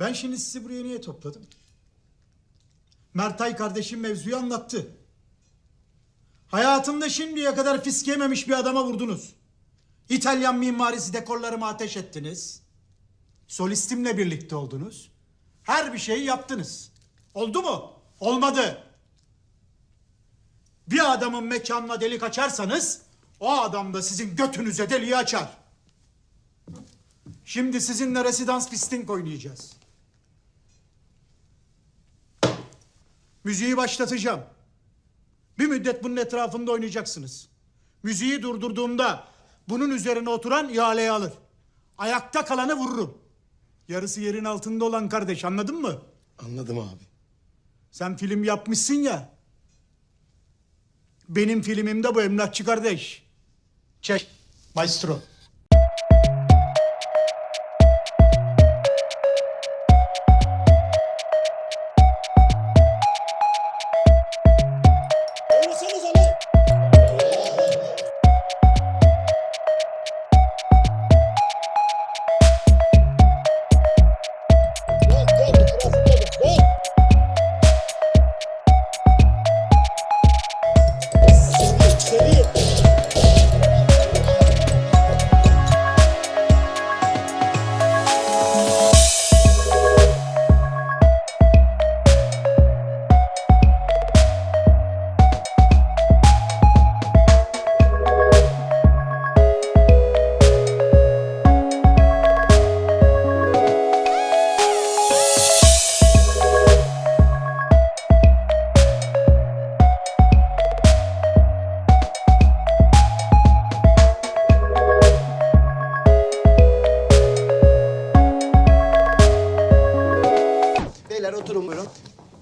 Ben şimdi sizi buraya niye topladım? Mertay kardeşim mevzuyu anlattı. Hayatımda şimdiye kadar fisk yememiş bir adama vurdunuz. İtalyan mimarisi dekorlarıma ateş ettiniz. Solistimle birlikte oldunuz. Her bir şeyi yaptınız. Oldu mu? Olmadı. Bir adamın mekanına delik açarsanız o adam da sizin götünüze deliği açar. Şimdi sizinle residans fisting oynayacağız. Müziği başlatacağım. Bir müddet bunun etrafında oynayacaksınız. Müziği durdurduğumda bunun üzerine oturan ihaleye alır. Ayakta kalanı vururum. Yarısı yerin altında olan kardeş anladın mı? Anladım abi. Sen film yapmışsın ya. Benim filmimde bu emlakçı kardeş. Çek. Maestro.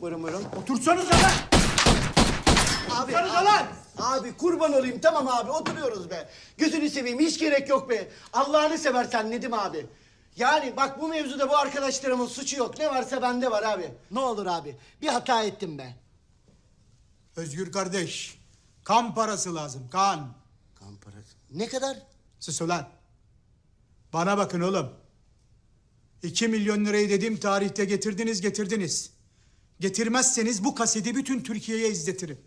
Buyurun buyurun. Otursanıza lan. Abi, Otursanıza abi, lan. abi kurban olayım tamam abi oturuyoruz be. Gözünü seveyim hiç gerek yok be. Allah'ını seversen Nedim abi. Yani bak bu mevzuda bu arkadaşlarımın suçu yok. Ne varsa bende var abi. Ne olur abi. Bir hata ettim be. Özgür kardeş. Kan parası lazım. Kan. Kan parası. Ne kadar? Sus ulan. Bana bakın oğlum. İki milyon lirayı dediğim tarihte getirdiniz getirdiniz. Getirmezseniz bu kaseti bütün Türkiye'ye izletirim.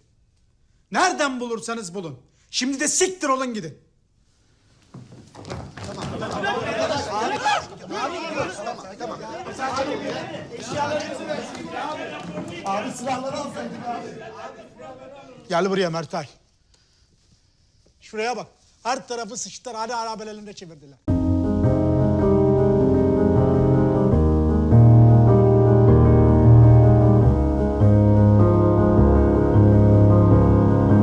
Nereden bulursanız bulun. Şimdi de siktir olun gidin. Abi silahları alsaydın abi. Gel buraya Mertay. Şuraya bak. Her tarafı sıçtılar. Hadi arabelerinde çevirdiler.